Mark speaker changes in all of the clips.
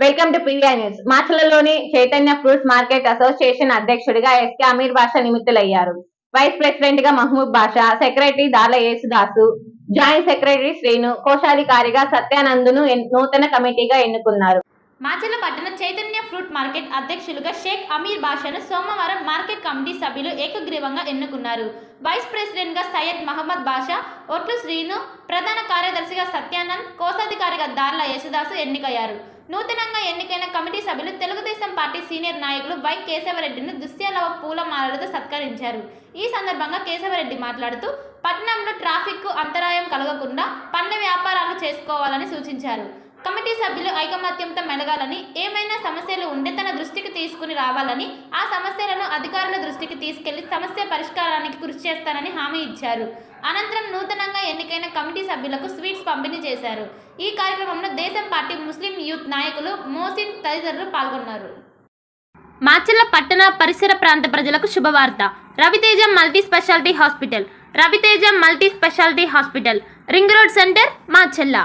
Speaker 1: Welcome to PVR news మాచలలోని Chaitanya fruits market association అధ్యక్షుడిగా SK Aamir Basha నిమిత్తులయ్యారు వైస్ ప్రెసిడెంట్గా Mahmood Basha secretary Dala Yesudasu joint secretary Srinu కోశాధికారిగా సత్యానందును నూతన కమిటీగా ఎన్నుకున్నారు.
Speaker 2: మాచల పట్టణ చైతన్య ఫ్రూట్ మార్కెట్ అధ్యక్షులుగా షేక్ అమీర్ బాషాను సోమవారం మార్కెట్ కమిటీ సభ్యులు ఏకగ్రీవంగా ఎన్నుకున్నారు. వైస్ ప్రెసిడెంట్గా సయ్యద్ మహమ్మద్ బాషా ఒట్లు శ్రీను ప్రధాన కార్యదర్శిగా సత్యానంద్ కోశాధికారిగా దార్ల యేసుదాసు ఎన్నికయ్యారు. నూతనంగా ఎన్నికైన కమిటీ సభ్యులు తెలుగుదేశం పార్టీ సీనియర్ నాయకులు వై కేశవరెడ్డిని దుశ్యాలవ పూలమాలలతో సత్కరించారు. ఈ సందర్భంగా కేశవరెడ్డి మాట్లాడుతూ పట్టణంలో ట్రాఫిక్కు అంతరాయం కలగకుండా పండ్ల వ్యాపారాలు చేసుకోవాలని సూచించారు. కమిటీ సభ్యులు ఐకమత్యంతో మెలగాలని ఏమైనా సమస్యలు ఉంటే తన దృష్టికి తీసుకుని రావాలని ఆ సమస్యలను అధికారుల దృష్టికి తీసుకెళ్ళి సమస్య పరిష్కారానికి కృషి చేస్తానని హామీ ఇచ్చారు. అనంతరం నూతనంగా ఎన్నికైన కమిటీ సభ్యులకు స్వీట్స్ పంపిణీ చేశారు. ఈ కార్యక్రమంలో దేశం పార్టీ ముస్లిం యూత్ నాయకులు మోసిన్ తదితరులు పాల్గొన్నారు. మాచెల్ల పట్టణ పరిసర ప్రాంత ప్రజలకు శుభవార్త. Raviteja multi speciality hospital. Raviteja multi speciality hospital. Ring road centre Macherla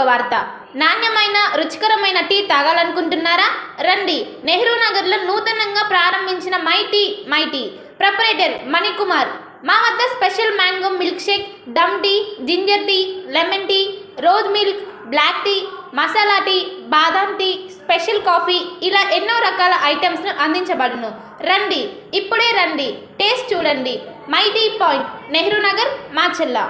Speaker 2: శుభవార్త. నాణ్యమైన రుచికరమైన టీ తాగాలనుకుంటున్నారా? రండి. నెహ్రూ నగర్లో నూతనంగా ప్రారంభించిన my tea my tea. Proprietor Manikumar. మా వద్ద special mango milk shake dum tea ginger tea lemon tea rose milk black tea masala tea badam tea special coffee ఇలా ఎన్నో రకాల ఐటమ్స్ను అందించబడును. రండి. ఇప్పుడే రండి. టేస్ట్ చూడండి. My tea point Nehru Nagar Macherla